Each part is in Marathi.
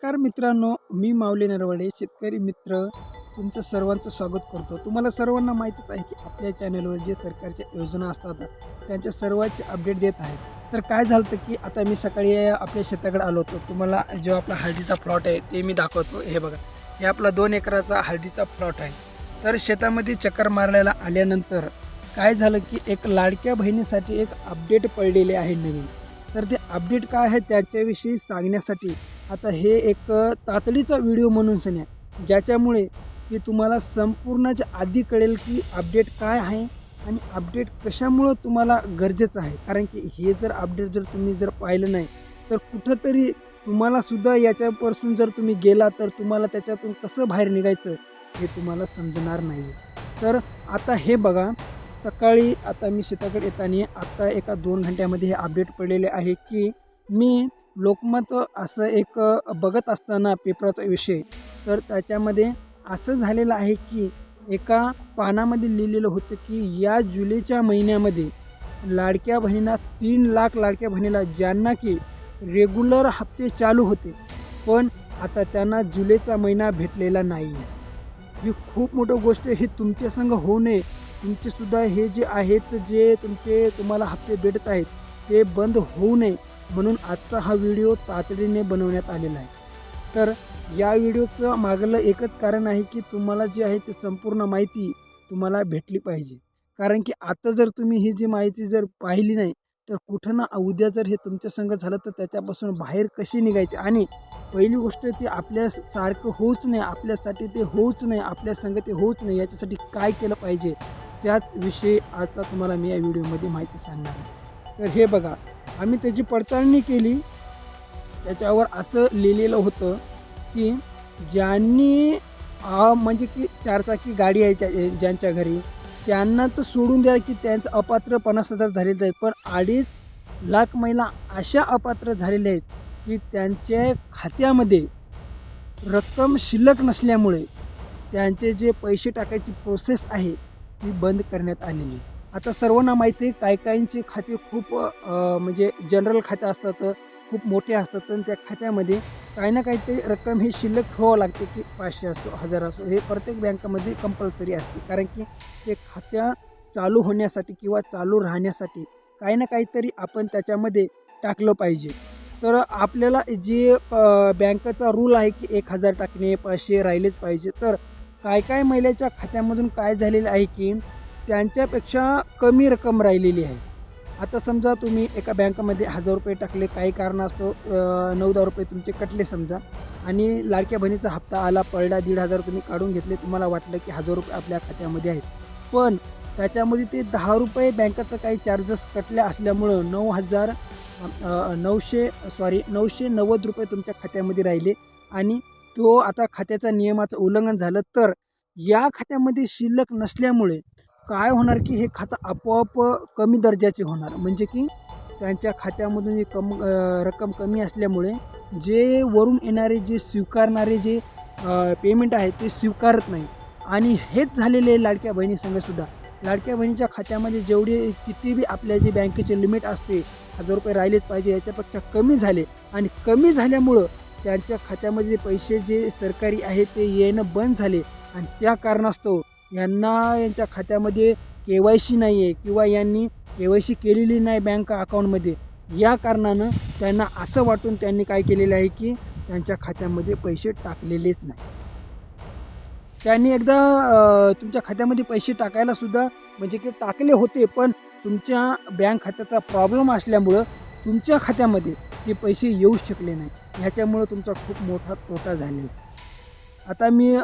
नमस्कार मित्रांनो मी माऊली नरवडे शेतकरी मित्र. तुमचं सर्वांचं स्वागत करतो. तुम्हाला सर्वांना माहीतच आहे की आपल्या चॅनलवर जे सरकारच्या योजना असतात त्यांच्या सर्वांचे अपडेट देत आहेत. तर काय झालं की आता मी सकाळी आपल्या शेताकडे आलो होतो. तुम्हाला जो आपला हळदीचा प्लॉट आहे ते मी दाखवतो. हे बघा हे आपला दोन एकराचा हळदीचा प्लॉट आहे. तर शेतामध्ये चक्कर मारायला आल्यानंतर काय झालं की एक लाडक्या बहिणीसाठी एक अपडेट पडलेले आहे नवीन. तर ते अपडेट काय आहे त्याच्याविषयी सांगण्यासाठी आता हे एक तातडीचा व्हिडिओ म्हणून सन्या ज्याच्यामुळे की तुम्हाला संपूर्णच्या आधी कळेल की अपडेट काय आहे आणि अपडेट कशामुळं तुम्हाला गरजेचं आहे. कारण की हे जर अपडेट जर तुम्ही जर पाहिलं नाही तर कुठंतरी तुम्हालासुद्धा याच्यापासून जर तुम्ही गेला तर तुम्हाला त्याच्यातून कसं बाहेर निघायचं हे तुम्हाला समजणार नाही तर आता हे बघा सकाळी आता मी शेताकडे येताना आत्ता एका दोन घंट्यामध्ये हे अपडेट पडलेले आहे की मी लोकमत असं एक बघत असताना पेपराचा विषय. तर त्याच्यामध्ये असं झालेलं आहे की एका पानामध्ये लिहिलेलं होतं की या जुलैच्या महिन्यामध्ये लाडक्या बहिणीला तीन लाख लाडक्या बहिणीला ज्यांना की रेग्युलर हप्ते चालू होते पण आता त्यांना जुलैचा महिना भेटलेला नाही. ही खूप मोठं गोष्ट ही तुमच्या संग होऊ नये. तुमचेसुद्धा हे जे आहेत जे तुमचे तुम्हाला हप्ते भेटत आहेत ते बंद होऊ नये. म्हणून आजचा हा व्हिडिओ तातडीने बनवण्यात आलेला आहे. तर या व्हिडिओचं मागलं एकच कारण आहे की तुम्हाला जे आहे ते संपूर्ण माहिती तुम्हाला भेटली पाहिजे. कारण की आता जर तुम्ही ही जी माहिती जर पाहिली नाही तर कुठं ना उद्या जर हे तुमच्या संग झालं तर त्याच्यापासून बाहेर कशी निघायचे? आणि पहिली गोष्ट ती आपल्या सारखं होऊच नाही आपल्यासाठी ते होऊच नाही आपल्या संग ते होऊच नाही याच्यासाठी काय केलं पाहिजे? त्याच विषयी आता तुम्हाला मी या व्हिडिओमध्ये माहिती सांगणार आहे. तर हे बघा आम्ही त्याची पडताळणी केली त्याच्यावर असं लिहिलेलं होतं की ज्यांनी म्हणजे की चारचाकी गाडी आहे ज्या- ज्यांच्या घरी त्यांना तर सोडून द्या की त्यांचं अपात्र पन्नास हजार झालेलं आहे पण अडीच लाख महिला अशा अपात्र झालेल्या आहेत की त्यांच्या खात्यामध्ये रक्कम शिल्लक नसल्यामुळे त्यांचे जे पैसे टाकायची प्रोसेस आहे ती बंद करण्यात आलेली आहे. आता सर्वांना माहिती आहे काही काहींचे खाते खूप म्हणजे जनरल खाते असतात खूप मोठे असतात. आणि त्या खात्यामध्ये काही ना काहीतरी रक्कम ही शिल्लक ठेवावं लागते की पाचशे असो हजार असो हे प्रत्येक बँकामध्ये कंपल्सरी असते. कारण की ते खात्या चालू होण्यासाठी किंवा चालू राहण्यासाठी काही ना काहीतरी आपण त्याच्यामध्ये टाकलं पाहिजे. तर आपल्याला जे बँकेचा रूल आहे की एक हजार टाकणे पाचशे राहिलेच पाहिजे. तर काय काय महिलेच्या खात्यामधून काय झालेलं आहे की त्यांच्यापेक्षा कमी रक्कम राहिलेली आहे. आता समजा तुम्ही एका बँकेमध्ये हजार रुपये टाकले काही कारण असतो नऊ दहा रुपये तुमचे कटले समजा आणि लाडक्या बहिणीचा हप्ता आला पडला दीड हजार तुम्ही काढून घेतले तुम्हाला वाटलं की हजार रुपये आपल्या खात्यामध्ये आहेत. पण त्याच्यामध्ये ते दहा रुपये बँकेचं काही चार्जेस कटले असल्यामुळं नऊ हजार नऊशे सॉरी नऊशे नव्वद रुपये तुमच्या खात्यामध्ये राहिले आणि तो आता खात्याचा नियमाचं उल्लंघन झालं तर या खात्यामध्ये शिल्लक नसल्यामुळे काय होणार की हे खातं आपोआप कमी दर्जाचे होणार. म्हणजे की त्यांच्या खात्यामधून जे कम रक्कम कमी असल्यामुळे जे वरून येणारे जे स्वीकारणारे जे पेमेंट आहे ते स्वीकारत नाही. आणि हेच झालेले आहे लाडक्या बहिणीसंगसुद्धा लाडक्या बहिणीच्या खात्यामध्ये जेवढे किती बी आपल्या जे बँकेचे लिमिट असते हजार रुपये राहिलेच पाहिजे याच्यापेक्षा कमी झाले. आणि कमी झाल्यामुळं त्यांच्या खात्यामध्ये पैसे जे सरकारी आहे ते येणं बंद झाले. आणि त्या कारणास्तव यांना यांच्या खात्यामध्ये के वाय सी नाही आहे किंवा यांनी के वाय सी केलेली नाही बँक अकाउंटमध्ये. या कारणानं त्यांना असं वाटून त्यांनी काय केलेलं आहे की त्यांच्या खात्यामध्ये पैसे टाकलेलेच नाही. त्यांनी एकदा तुमच्या खात्यामध्ये पैसे टाकायला सुद्धा म्हणजे की टाकले होते पण तुमच्या बँक खात्याचा प्रॉब्लेम असल्यामुळं तुमच्या खात्यामध्ये ते पैसे येऊ शकले नाही. ह्याच्यामुळं तुमचा खूप मोठा तोटा झालेला आहे. आता मी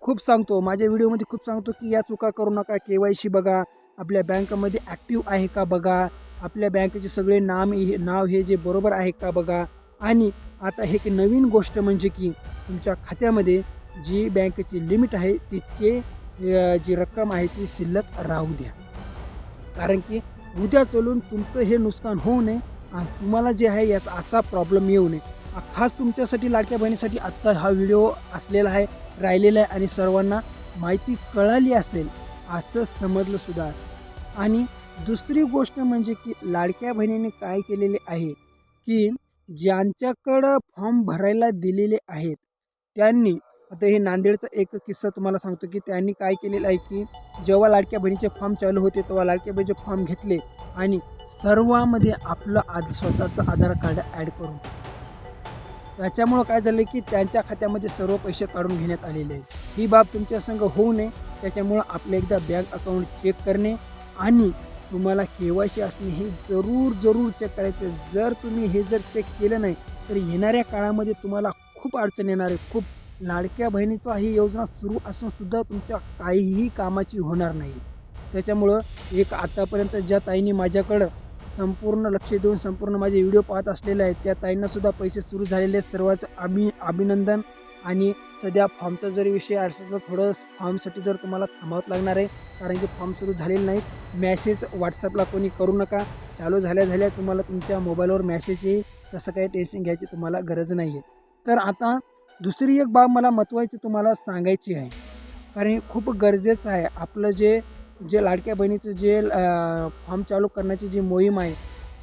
खूप सांगतो माझ्या व्हिडिओमध्ये खूप सांगतो की या चुका करू नका के वाय सी बघा आपल्या बँकेमध्ये ॲक्टिव्ह आहे का बघा आपल्या बँकेचे सगळे नाम हे- नाव हे जे बरोबर आहे का बघा आणि आता हे एक नवीन गोष्ट म्हणजे की तुमच्या खात्यामध्ये जी बँकेची लिमिट आहे तितके जी रक्कम आहे ती शिल्लक राहू द्या. कारण की उद्या चलून तुमचं हे नुकसान होऊ नये आणि तुम्हाला जे आहे याचा असा प्रॉब्लेम येऊ नये. खास तुमच्यासाठी लाडक्या बहिणीसाठी आजचा हा व्हिडिओ असलेला आहे राहिलेला आहे आणि सर्वांना माहिती कळाली असेल असं समजलं सुद्धा असेल. आणि दुसरी गोष्ट म्हणजे की लाडक्या बहिणीने काय केलेले आहे की ज्यांच्याकडं फॉर्म भरायला दिलेले आहेत त्यांनी आता हे नांदेडचा एक किस्सा तुम्हाला सांगतो की त्यांनी काय केलेलं आहे की जेव्हा लाडक्या बहिणीचे फॉर्म चालू होते तेव्हा लाडक्या बहिणीचे फॉर्म घेतले आणि सर्वामध्ये आपलं आज स्वतःचं आधार कार्ड ॲड करून त्याच्यामुळं काय झालं की त्यांच्या खात्यामध्ये सर्व पैसे काढून घेण्यात आलेले आहेत. ही बाब तुमच्या संग होऊ नये त्याच्यामुळं आपलं एकदा बँक अकाउंट चेक करणे आणि तुम्हाला के वाय सी असणे हे जरूर जरूर चेक करायचं. जर तुम्ही हे जर चेक केलं नाही तर येणाऱ्या काळामध्ये तुम्हाला खूप अडचण येणार आहे. खूप लाडक्या बहिणीचा ही योजना सुरू असून सुद्धा तुमच्या काहीही कामाची होणार नाही. त्याच्यामुळं एक आतापर्यंत ज्या ताईंनी माझ्याकडं संपूर्ण लक्ष देऊन संपूर्ण माझे व्हिडिओ पाहत असलेले आहेत. त्या ताईंनासुद्धा पैसे सुरू झालेले आहेत. सर्वांचं अभि अभिनंदन. आणि सध्या फॉर्मचा जरी विषय असेल तर थोडं फॉर्मसाठी जर तुम्हाला थांबावं लागणार आहे कारण की फॉर्म सुरू झालेले नाहीत. मॅसेज व्हॉट्सअपला कोणी करू नका. चालू झाल्या झाल्या तुम्हाला तुमच्या मोबाईलवर मॅसेज येईल. तसं काही टेन्शन घ्यायची तुम्हाला गरज नाही आहे तर आता दुसरी एक बाब मला महत्त्वाची तुम्हाला सांगायची आहे. कारण खूप गरजेचं आहे. आपलं जे जे लाडक्या बहिणीचं जे फॉर्म चालू करण्याची जी मोहीम आहे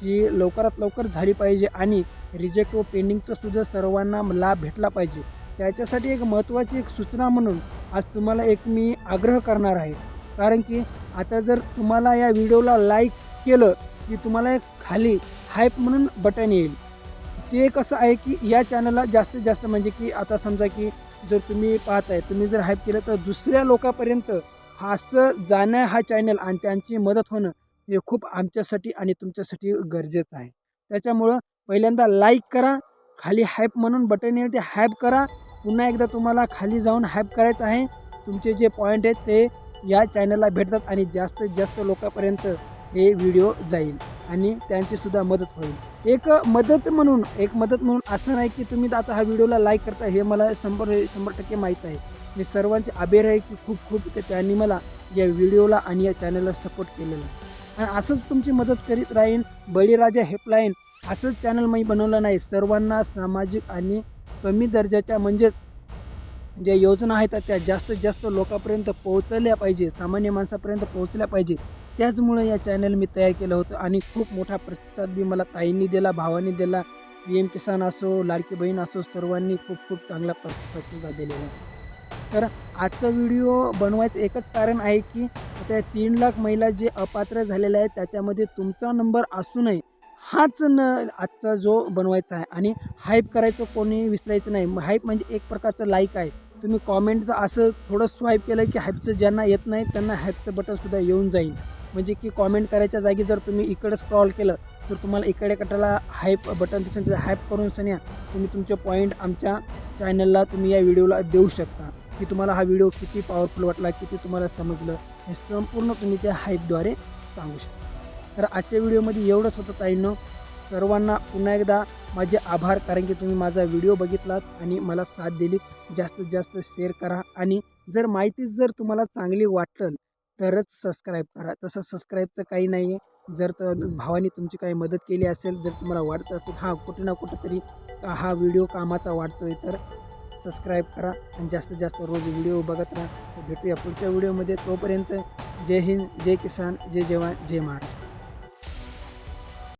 ती लवकरात लवकर झाली पाहिजे आणि रिजेक्ट व पेंडिंगचा सुद्धा सर्वांना लाभ भेटला पाहिजे. त्याच्यासाठी एक महत्त्वाची एक सूचना म्हणून आज तुम्हाला एक मी आग्रह करणार आहे. कारण की आता जर तुम्हाला या व्हिडिओला लाईक केलं की तुम्हाला एक खाली हायप म्हणून बटन येईल. ते कसं आहे की या चॅनलला जास्तीत जास्त म्हणजे की आता समजा की जर तुम्ही पाहताय तुम्ही जर हायप केलं तर दुसऱ्या लोकांपर्यंत असं जाणं हा चॅनल आणि त्यांची मदत होणं हे खूप आमच्यासाठी आणि तुमच्यासाठी गरजेचं आहे. त्याच्यामुळं पहिल्यांदा लाईक करा खाली हायप म्हणून बटन येईल ते हायप करा. पुन्हा एकदा तुम्हाला खाली जाऊन हायप करायचं आहे. तुमचे जे पॉईंट आहेत ते या चॅनलला भेटतात आणि जास्तीत जास्त लोकांपर्यंत हे व्हिडिओ जाईल आणि त्यांचीसुद्धा मदत होईल. एक मदत म्हणून एक मदत म्हणून असं नाही की तुम्ही आता हा व्हिडिओला लाईक करता हे मला शंभर शंभर टक्के माहीत आहे. मी सर्वांचे आभार आहे की खूप खूप त्यांनी मला या व्हिडिओला आणि या चॅनलला सपोर्ट केलेला. आणि असंच तुमची मदत करीत राहीन बळीराजा हेल्पलाईन असंच चॅनल मी बनवलं नाही. सर्वांना सामाजिक आणि कमी दर्जाच्या म्हणजेच ज्या योजना आहेत त्या जास्तीत जास्त लोकांपर्यंत पोहोचल्या पाहिजे सामान्य माणसापर्यंत पोहोचल्या पाहिजे. त्याचमुळे या चॅनल मी तयार केलं होतं आणि खूप मोठा प्रतिसाद बी मला ताईंनी दिला भावांनी दिला. पी एम किसान असो लाडकी बहीण असो सर्वांनी खूप खूप चांगला प्रतिसाद सुद्धा दिलेला आहे. तर आजचा व्हिडिओ बनवायचं एकच कारण आहे की त्या तीन लाख महिला जे अपात्र झालेल्या आहेत त्याच्यामध्ये तुमचा नंबर असूनही हाच न आजचा जो बनवायचा आहे. आणि हाईप करायचं कोणी विसरायचं नाही. हाईप म्हणजे एक प्रकारचं लाईक आहे. तुम्ही कॉमेंटचं असं थोडं स्वाईप केलं की हाईपचं ज्यांना येत नाही त्यांना हाईपचं बटनसुद्धा येऊन जाईल. म्हणजे की कॉमेंट करायच्या जागी जर तुम्ही इकडं स्क्रॉल केलं तर तुम्हाला इकडे कटाला हाईप बटन दिसून हाईप करून सन्या तुम्ही तुमचे पॉईंट आमच्या चॅनलला तुम्ही या व्हिडिओला देऊ शकता. की तुम्हाला हा व्हिडिओ किती पॉवरफुल वाटला किती तुम्हाला समजलं हे संपूर्ण तुम्ही त्या हाईपद्वारे सांगू शकता. तर आजच्या व्हिडिओमध्ये एवढंच होतं ताईंनो. सर्वांना पुन्हा एकदा माझे आभार कारण की तुम्ही माझा व्हिडिओ बघितलात आणि मला साथ दिली जास्तीत जास्त शेअर करा आणि जर माहितीच जर तुम्हाला चांगली वाटलं तरच सबस्क्राईब करा. तसं सबस्क्राईबचं काही नाही आहे जर तर भावाने तुमची काही मदत केली असेल जर तुम्हाला वाटत असेल हा कुठे ना कुठंतरी हा व्हिडिओ कामाचा वाटतो आहे तर सबस्क्राईब करा आणि जास्तीत जास्त रोज व्हिडिओ बघत राहा. भेटूया पुढच्या व्हिडिओमध्ये तोपर्यंत जय हिंद जय किसान जय जवान जय महाराष्ट्र.